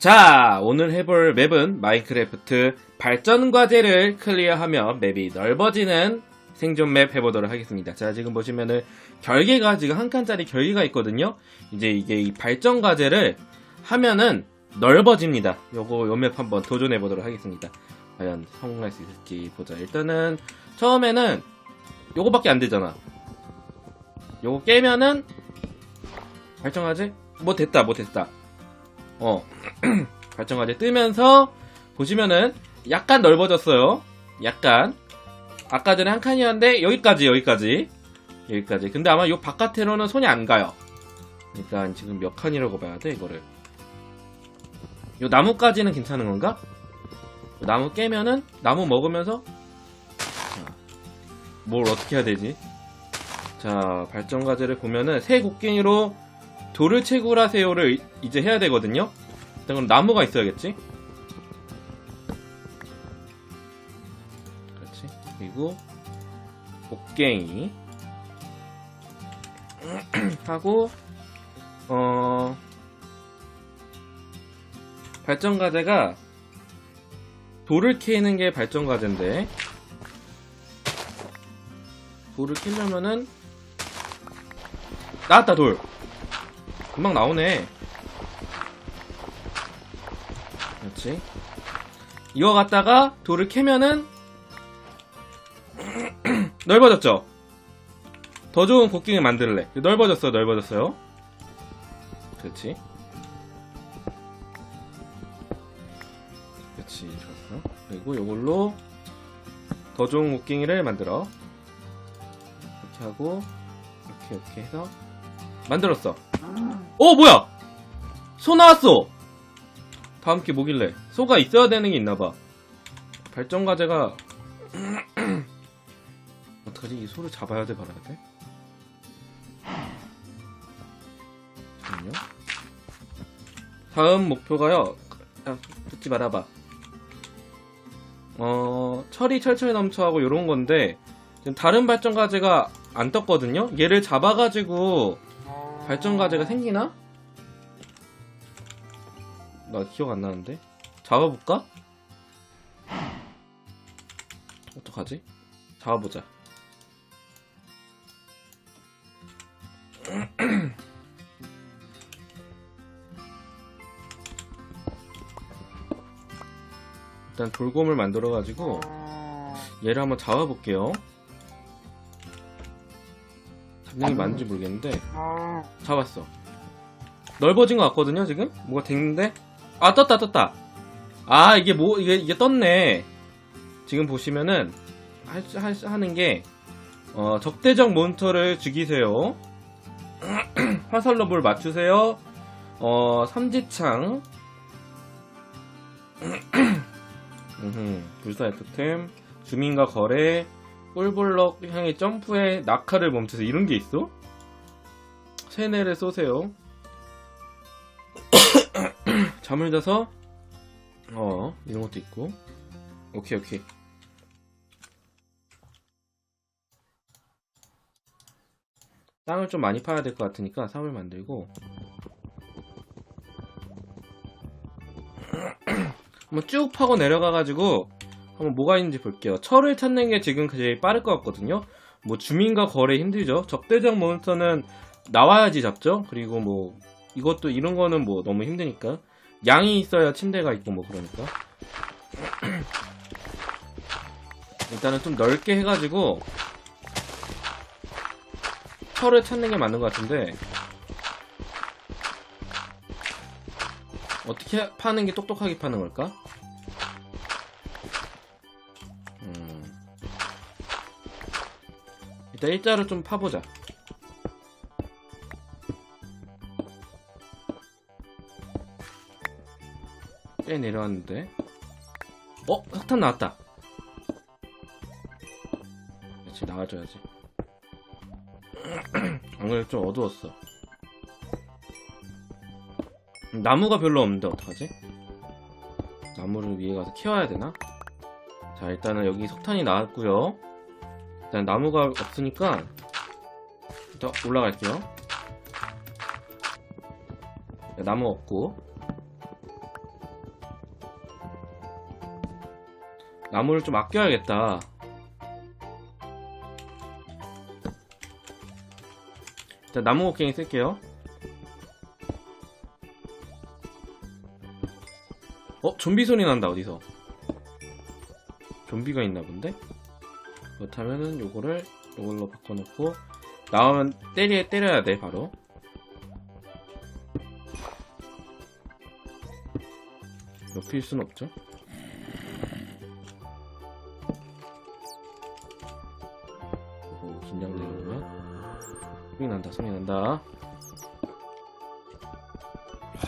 자, 오늘 해볼 맵은 마인크래프트 발전 과제를 클리어하면 맵이 넓어지는 생존 맵 해보도록 하겠습니다. 자, 지금 보시면은 결계가 지금 한 칸짜리 결계가 있거든요. 이제 이게 이 발전 과제를 하면은 넓어집니다. 요거 요 맵 한번 도전해 보도록 하겠습니다. 과연 성공할 수 있을지 보자. 일단은 처음에는 요거밖에 안 되잖아. 요거 깨면은 발전 과제 뭐 됐다, 뭐 됐다. 어. 발전과제 뜨면서 보시면은 약간 넓어졌어요. 약간. 아까 전에 한 칸이었는데 여기까지 여기까지 여기까지. 근데 아마 요 바깥으로는 손이 안 가요. 그러니까 지금 몇 칸이라고 봐야 돼 이거를. 요 나무까지는 괜찮은 건가? 요 나무 깨면은 나무 먹으면서 자, 뭘 어떻게 해야 되지? 자 발전 과제를 보면은 새 곡괭이로 돌을 채굴하세요를 이- 이제 해야 되거든요. 일단 그럼 나무가 있어야겠지. 그렇지. 그리고 곡괭이 하고 어 발전 과제가 돌을 캐는 게 발전 과제인데 돌을 캐려면은 나왔다 돌. 금방 나오네. 그렇지. 이거 갖다가 돌을 캐면은 넓어졌죠. 더 좋은 곡괭이 만들래. 넓어졌어, 넓어졌어요. 그렇지. 그렇지, 좋았어. 그리고 이걸로 더 좋은 곡괭이를 만들어. 이렇게 하고 이렇게 이렇게 해서 만들었어. 어 뭐야? 소 나왔어. 다음 게 뭐길래? 소가 있어야 되는 게 있나봐. 발전 과제가 어떡하지? 이 소를 잡아야 돼, 말아야 돼? 잠깐만요. 다음 목표가요. 아, 듣지 말아봐. 어, 철이 철철 넘쳐하고 요런 건데, 지금 다른 발전 과제가 안 떴거든요? 얘를 잡아가지고, 발전 과제가 생기나? 나 기억 안 나는데. 잡아볼까? 어떡하지? 잡아보자. 일단 돌곰을 만들어가지고 얘를 한번 잡아볼게요. 게 맞는지 모르겠는데 잡았어. 넓어진 것 같거든요, 지금? 뭐가 됐는데? 아, 떴다, 떴다. 아, 이게 뭐, 이게, 이게 떴네. 지금 보시면은, 할, 수- 할, 수- 하는 게, 어, 적대적 몬스터를 죽이세요. 화살로 뭘 맞추세요. 어, 삼지창. 불사의 토템. 주민과 거래. 꿀블럭 향의 점프에 낙하를 멈추세요. 이런 게 있어? 세뇌를 쏘세요. 잠을 자서 어 이런 것도 있고 오케이 오케이 땅을 좀 많이 파야 될 것 같으니까 삽을 만들고 한번 쭉 파고 내려가가지고 한번 뭐가 있는지 볼게요. 철을 찾는 게 지금 제일 빠를 것 같거든요. 뭐 주민과 거래 힘들죠. 적대적 몬스터는 나와야지 잡죠. 그리고 뭐 이것도 이런 거는 뭐 너무 힘드니까. 양이 있어야 침대가 있고 뭐 그러니까. 일단은 좀 넓게 해가지고 철을 찾는 게 맞는 것 같은데. 어떻게 파는 게 똑똑하게 파는 걸까? 일단 일자로 좀 파보자 꽤 내려왔는데 어? 석탄 나왔다 그렇지 나와줘야지 안 그래도 좀 어두웠어 나무가 별로 없는데 어떡하지? 나무를 위에 가서 키워야 되나? 자 일단은 여기 석탄이 나왔고요 일단 나무가 없으니까 일단 올라갈게요. 네, 나무 없고. 나무를 좀 아껴야겠다. 자 나무 곡괭이 쓸게요. 어? 좀비 소리 난다 어디서? 좀비가 있나 본데? 그렇다면은 요거를 요걸로 바꿔놓고, 나오면 때려, 때려야 돼, 바로. 높일 순 없죠. 오, 긴장되는구나. 소리 난다, 소리 난다.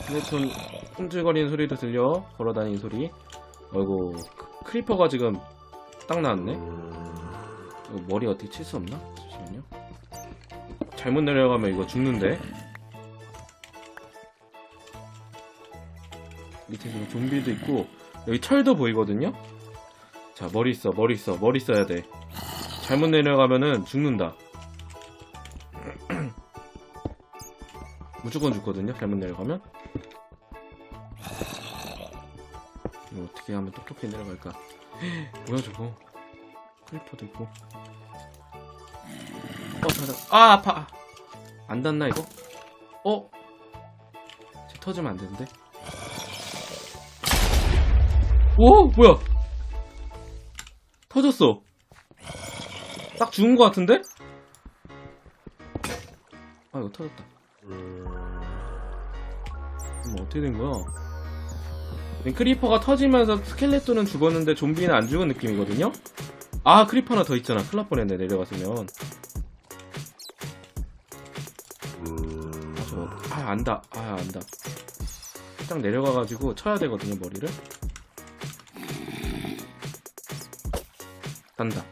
휴대폰 흔들거리는 소리도 들려. 걸어다니는 소리. 어이구, 크- 크리퍼가 지금 딱 나왔네. 이거 머리 어떻게 칠 수 없나? 잠시만요. 잘못 내려가면 이거 죽는데. 밑에 지금 좀비도 있고 여기 철도 보이거든요. 자 머리 있어 머리 있어 머리 써야 돼. 잘못 내려가면은 죽는다. 무조건 죽거든요. 잘못 내려가면. 이거 어떻게 하면 똑똑히 내려갈까? 뭐야 저거? 크리퍼도 있고. 어, 잠깐. 아 아파. 안 닿나 이거? 어? 쟤 터지면 안 되는데. 오 뭐야? 터졌어. 딱 죽은 것 같은데? 아 이거 터졌다. 이거 어떻게 된 거야? 크리퍼가 터지면서 스켈레톤은 죽었는데 좀비는 안 죽은 느낌이거든요? 아 크리퍼 하나 더 있잖아. 큰일 날 뻔했네 내려갔으면. 아 저거 아 안다. 아 안다. 딱 내려가가지고 쳐야 되거든요 머리를. 간다.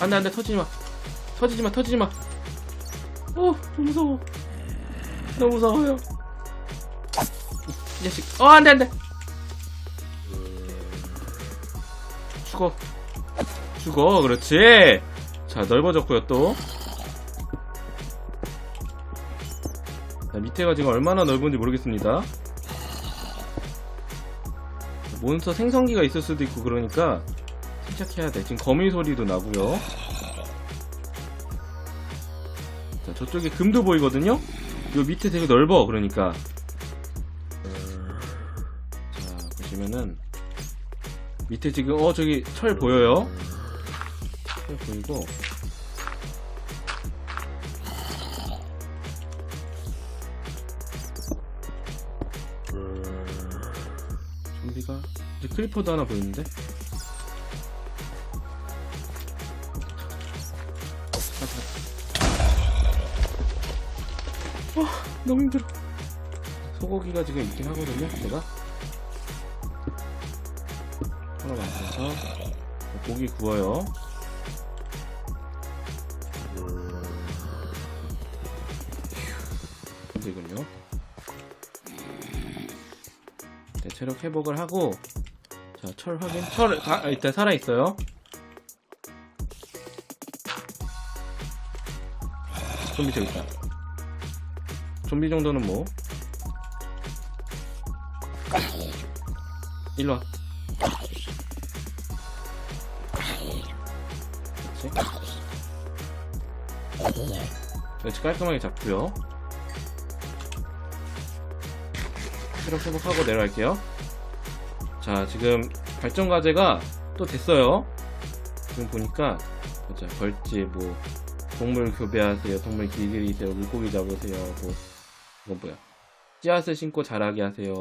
안돼 안돼 터지지 마. 터지지 마 터지지 마. 어 무서워. 너무 무서워요. 이 자식. 어 안돼 안돼. 죽어. 죽어 그렇지. 자 넓어졌고요 또. 자, 밑에가 지금 얼마나 넓은지 모르겠습니다. 몬스터 생성기가 있을 수도 있고 그러니까 침착해야 돼. 지금 거미 소리도 나고요. 자, 저쪽에 금도 보이거든요. 요 밑에 되게 넓어. 그러니까. 자, 보시면은 밑에 지금 어 저기 철 보여요. 철 보이고. 좀비가 이제 크리퍼도 하나 보이는데 와 너무 힘들어 소고기가 지금 있긴 하거든요 제가 만들어서 고기 구워요 힘들군요 네, 체력 회복을 하고 자, 철 확인. 철 다, 아, 일단 살아 있어요. 좀비 저기 있다. 좀비 정도는 뭐. 일로 와. 그렇지, 깔끔하게 잡고요. 체력 회복하고 내려갈게요. 자, 지금 발전 과제가 또 됐어요. 지금 보니까 보자. 벌집 뭐 동물 교배하세요. 동물 길들이세요. 물고기 잡으세요. 뭐 이건 뭐야? 씨앗을 신고 자라게 하세요.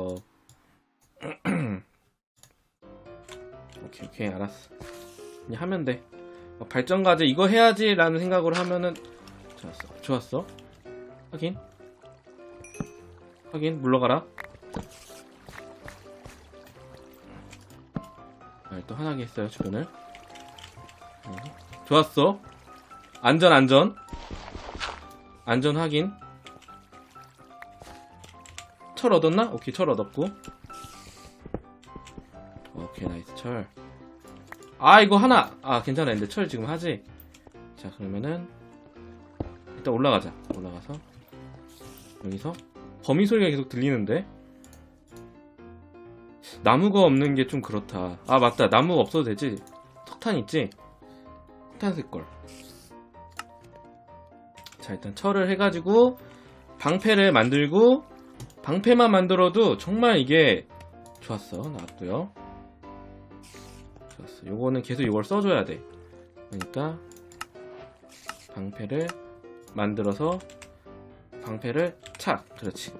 오케이 오케이 알았어. 그냥 하면 돼. 어, 발전 과제 이거 해야지 라는 생각으로 하면은 좋았어. 좋았어. 확인. 확인 물러가라. 아, 또 하나게 했어요 주변을 음, 좋았어 안전 안전 안전 확인 철 얻었나? 오케이 철 얻었고 오케이 나이스 철 아 이거 하나 아 괜찮아 근데 철 지금 하지 자 그러면은 일단 올라가자 올라가서 여기서 거미 소리가 계속 들리는데 나무가 없는 게 좀 그렇다. 아, 맞다. 나무가 없어도 되지. 석탄 있지? 석탄 쓸걸. 자, 일단 철을 해가지고, 방패를 만들고, 방패만 만들어도 정말 이게 좋았어. 나왔고요. 좋았어. 요거는 계속 이걸 써줘야 돼. 그러니까, 방패를 만들어서, 방패를 착! 그렇지.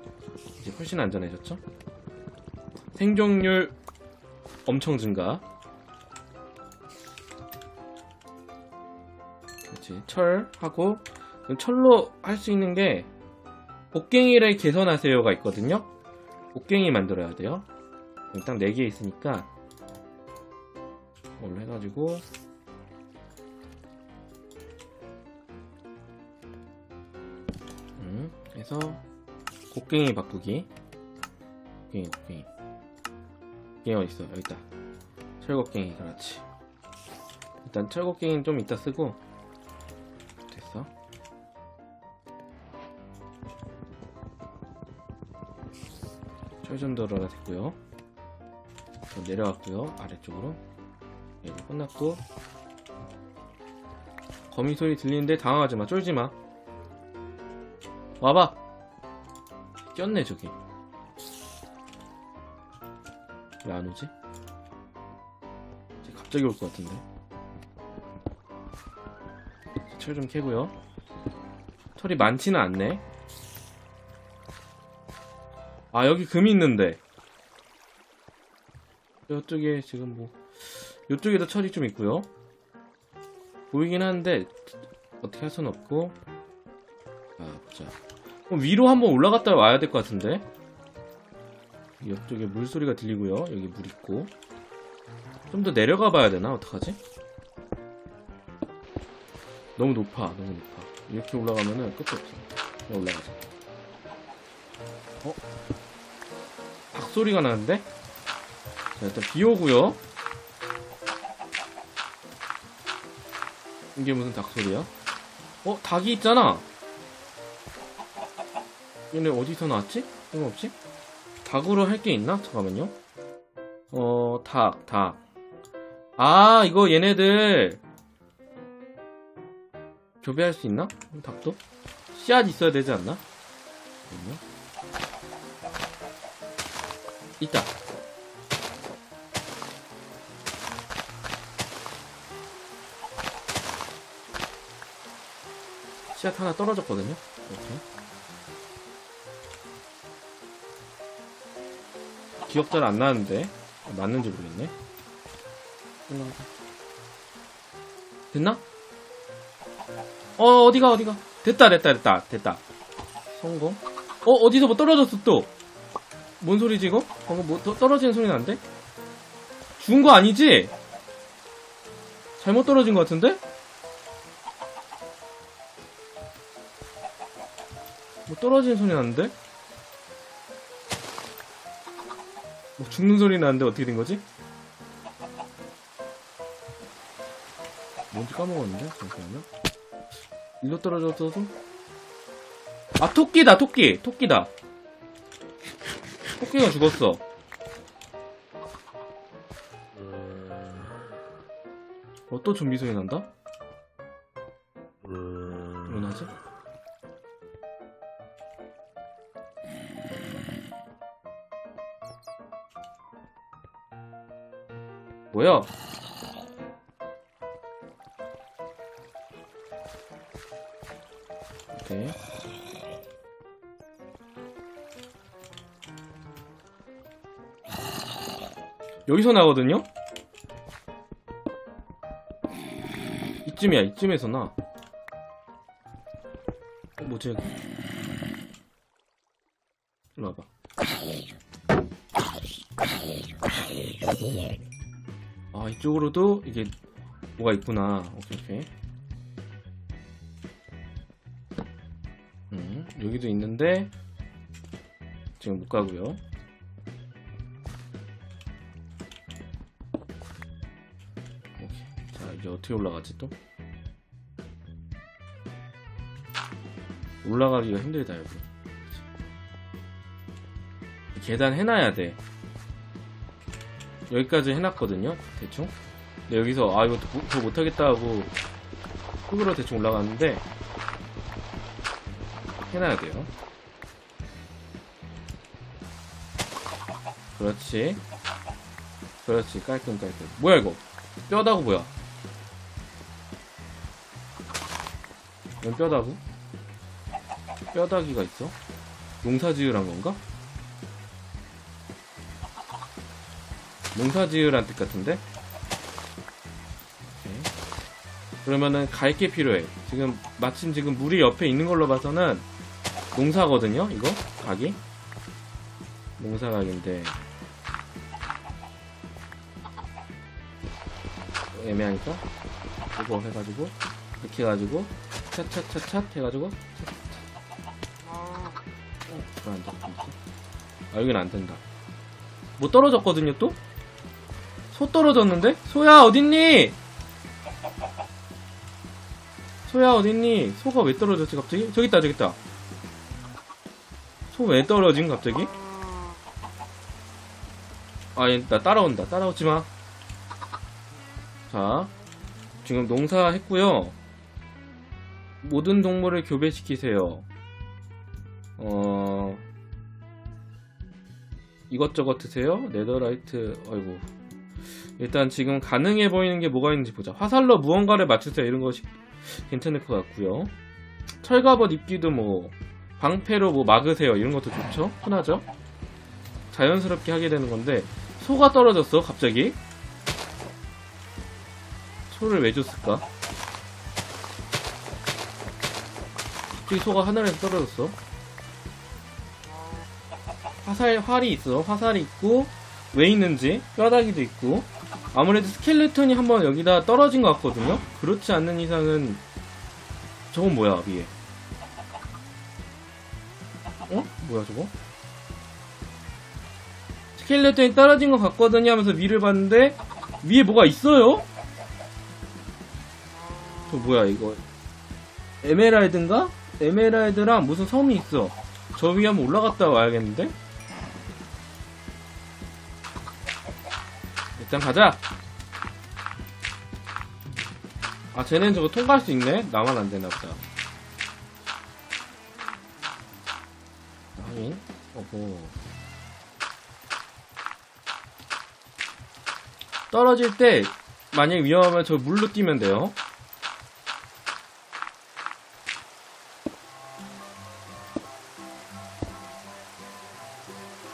이제 훨씬 안전해졌죠? 생존율 엄청 증가. 그렇지. 철 하고 철로 할 수 있는 게 곡괭이를 개선하세요가 있거든요. 곡괭이 만들어야 돼요. 일단 4개 있으니까 이걸로 해가지고 해서 곡괭이 바꾸기. 곡괭이 곡괭이. 곡괭이 어딨어? 여기 있다. 철곡괭이 그렇지. 일단 철곡괭이는 좀 이따 쓰고. 됐어. 철전도로가 됐고요. 또 내려갔고요. 아래쪽으로. 이거 끝났고. 거미 소리 들리는데 당황하지마. 쫄지마 와봐. 꼈네 저기. 왜 안 오지? 갑자기 올 것 같은데. 철 좀 캐고요. 철이 많지는 않네. 아 여기 금이 있는데. 이쪽에 지금 뭐 이쪽에도 철이 좀 있고요. 보이긴 하는데 어떻게 할 수는 없고. 아 보자 그럼 위로 한번 올라갔다 와야 될 것 같은데 옆쪽에 물소리가 들리고요 여기 물 있고 좀 더 내려가 봐야 되나 어떡하지? 너무 높아 너무 높아 이렇게 올라가면은 끝이 없어 그냥 올라가자 어? 닭소리가 나는데? 자 일단 비 오고요 이게 무슨 닭소리야? 어? 닭이 있잖아 얘네 어디서 나왔지? 뜬금없이? 닭으로 할 게 있나? 잠깐만요. 어, 닭, 닭. 아, 이거 얘네들 교배할 수 있나? 닭도? 씨앗 있어야 되지 않나? 잠깐만요. 있다. 씨앗 하나 떨어졌거든요. 이렇게. 기억 잘 안 나는데 맞는지 모르겠네. 올라가자. 됐나? 어 어디가 어디가? 됐다 됐다 됐다 됐다. 성공. 어 어디서 뭐 떨어졌어 또? 뭔 소리지 이거? 방금 뭐 떠- 떨어지는 소리 나는데? 죽은 거 아니지? 잘못 떨어진 거 같은데? 뭐 떨어지는 소리 나는데? 죽는 소리 나는데 어떻게 된 거지? 뭔지 까먹었는데? 잠시만요. 일로 떨어졌어도? 아, 토끼다, 토끼! 토끼다. 토끼가 죽었어. 어, 또 좀비 소리 난다? 뭐야? 오케이. 여기서 나거든요? 이쯤이야, 이쯤에서 나. 어, 뭐지? 일로 와봐. 아 이쪽으로도 이게 뭐가 있구나. 오케이 오케이. 음 여기도 있는데 지금 못 가고요. 오케이. 자 이제 어떻게 올라가지 또? 올라가기가 힘들다 여기. 계단 해놔야 돼 여기까지 해놨거든요. 대충. 근데 여기서 아 이거 더, 더 못하겠다 하고 흙으로 대충 올라갔는데 해놔야 돼요. 그렇지. 그렇지 깔끔 깔끔. 뭐야 이거? 뼈다구 뭐야? 이건 뼈다구? 뼈다귀가 있어? 농사지으란 건가? 농사 지으란 뜻 같은데? 오케이. 그러면은 갈 게 필요해. 지금 마침 지금 물이 옆에 있는 걸로 봐서는 농사거든요. 이거 각이 농사 각인데 애매하니까 이거 해가지고 이렇게 해가지고 찻찻찻찻 해가지고 어, 이거 안 돼. 아 여긴 안 된다. 뭐 떨어졌거든요 또? 소 떨어졌는데? 소야 어딨니? 소야 어딨니? 소가 왜 떨어졌지 갑자기? 저기 있다 저기 있다. 소 왜 떨어진 갑자기? 아, 얘, 나 따라온다. 따라오지 마. 자, 지금 농사했고요. 모든 동물을 교배시키세요. 어, 이것저것 드세요. 네더라이트, 아이고. 일단 지금 가능해 보이는 게 뭐가 있는지 보자. 화살로 무언가를 맞추세요. 이런 것이 괜찮을 것 같고요. 철갑옷 입기도 뭐, 방패로 뭐 막으세요. 이런 것도 좋죠. 흔하죠. 자연스럽게 하게 되는 건데, 소가 떨어졌어, 갑자기. 소를 왜 줬을까? 갑자기 소가 하늘에서 떨어졌어. 화살, 활이 있어. 화살이 있고, 왜 있는지, 뼈다귀도 있고, 아무래도 스켈레톤이 한번 여기다 떨어진 것 같거든요? 그렇지 않는 이상은, 저건 뭐야, 위에. 어? 뭐야, 저거? 스켈레톤이 떨어진 것 같거든요 하면서 위를 봤는데, 위에 뭐가 있어요? 저 뭐야, 이거. 에메랄드인가? 에메랄드랑 무슨 섬이 있어. 저 위에 한번 올라갔다 와야겠는데? 일단 가자! 아, 쟤네는 저거 통과할 수 있네? 나만 안 되나 보다. 하긴, 어허. 떨어질 때, 만약 위험하면 저 물로 뛰면 돼요.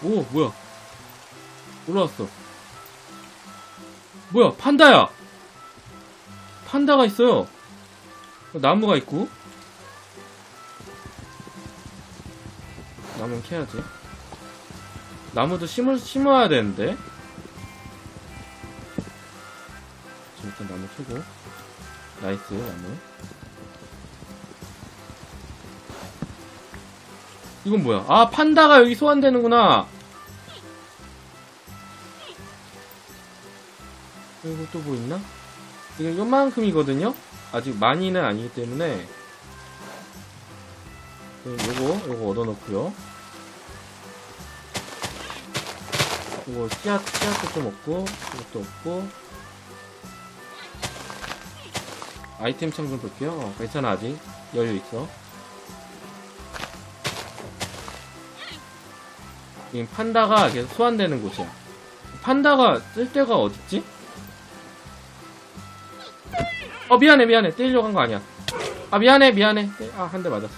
오, 뭐야. 올라왔어. 뭐야, 판다야! 판다가 있어요. 나무가 있고. 나무는 캐야지. 나무도 심을, 심어야 되는데. 자, 일단 나무 캐고. 나이스, 나무. 이건 뭐야? 아, 판다가 여기 소환되는구나. 그리고 또 뭐 있나? 이건 요만큼이거든요? 아직 많이는 아니기 때문에. 네, 요거, 요거 얻어놓고요. 요거 씨앗, 씨앗도 좀 없고, 이것도 없고. 아이템 창 좀 볼게요. 어, 괜찮아, 아직. 여유 있어. 이 판다가 계속 소환되는 곳이야. 판다가 쓸 데가 어딨지? 어 미안해 미안해 때리려고 한 거 아니야. 아 미안해 미안해. 아 한 대 맞았어.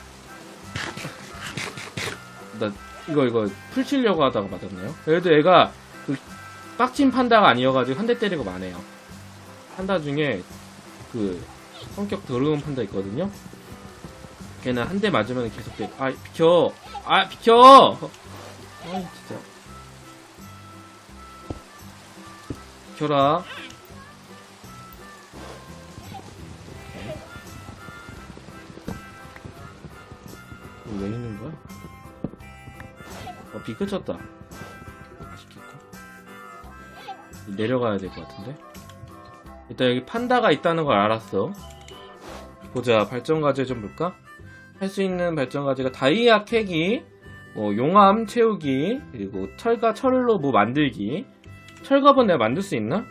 나 이거 이거 풀 치려고 하다가 맞았네요. 그래도 얘가 그 빡친 판다가 아니어가지고 한 대 때리고 마네요. 판다 중에 그 성격 더러운 판다 있거든요. 걔는 한 대 맞으면 계속 때. 아 비켜. 아 비켜. 아이 진짜 비켜라 왜 있는 거야? 어, 비 그쳤다 내려가야 될 것 같은데 일단 여기 판다가 있다는 걸 알았어 보자 발전 과제 좀 볼까? 할 수 있는 발전 과제가 다이아 캐기 뭐 용암 채우기 그리고 철과 철로 뭐 만들기 철갑은 내가 만들 수 있나?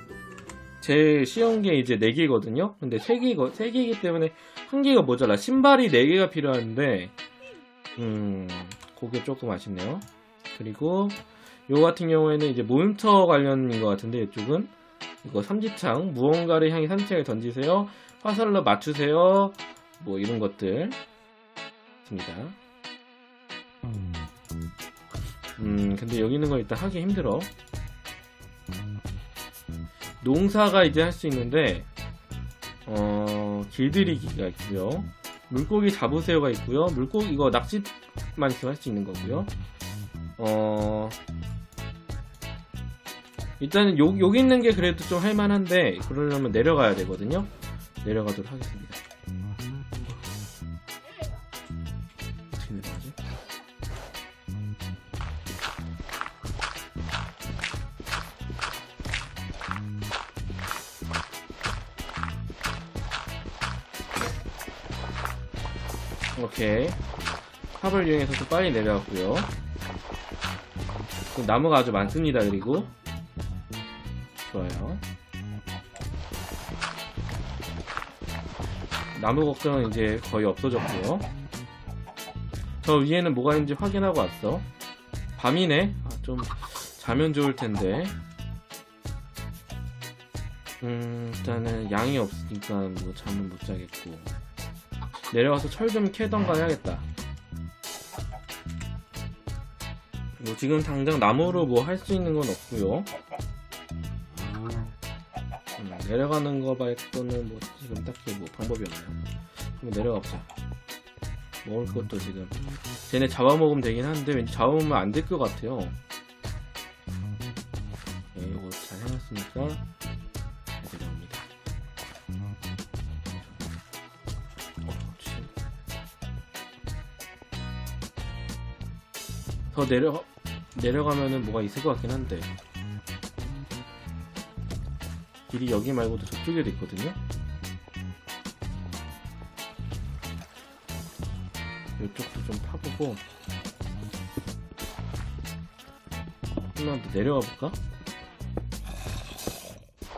제일 쉬운 게 이제 4개거든요? 근데 3개, 3개이기 때문에 한 개가 모자라. 신발이 4개가 필요한데, 음, 그게 조금 아쉽네요. 그리고, 요 같은 경우에는 이제 몬스터 관련인 것 같은데, 이쪽은. 이거 삼지창, 무언가를 향해 삼지창을 던지세요. 화살로 맞추세요. 뭐 이런 것들. 있습니다. 음, 근데 여기 있는 거 일단 하기 힘들어. 농사가 이제 할 수 있는데, 어, 길들이기가 있고요. 물고기 잡으세요가 있고요. 물고기, 이거 낚시만 있으면 할 수 있는 거고요. 어, 일단은 요, 여기 있는 게 그래도 좀 할만한데, 그러려면 내려가야 되거든요. 내려가도록 하겠습니다. 오케이. 탑을 이용해서 좀 빨리 내려왔고요. 그 나무가 아주 많습니다. 그리고 좋아요. 나무 걱정은 이제 거의 없어졌고요. 저 위에는 뭐가 있는지 확인하고 왔어. 밤이네. 아, 좀 자면 좋을 텐데. 음, 일단은 양이 없으니까 뭐 잠은 못 자겠고. 내려가서 철 좀 캐던가 해야겠다. 뭐 지금 당장 나무로 뭐 할 수 있는 건 없고요. 음, 내려가는 거 말고는 뭐 지금 딱히 뭐 방법이 없네요. 한번 내려가 보자. 먹을 것도 지금 쟤네 잡아먹으면 되긴 한데 왠지 잡아먹으면 안 될 것 같아요. 네, 이거 잘 해놨으니까 더 내려 내려가면은 뭐가 있을 것 같긴 한데 길이 여기 말고도 저쪽에도 있거든요. 이쪽도 좀 파보고 한번 더 내려가 볼까?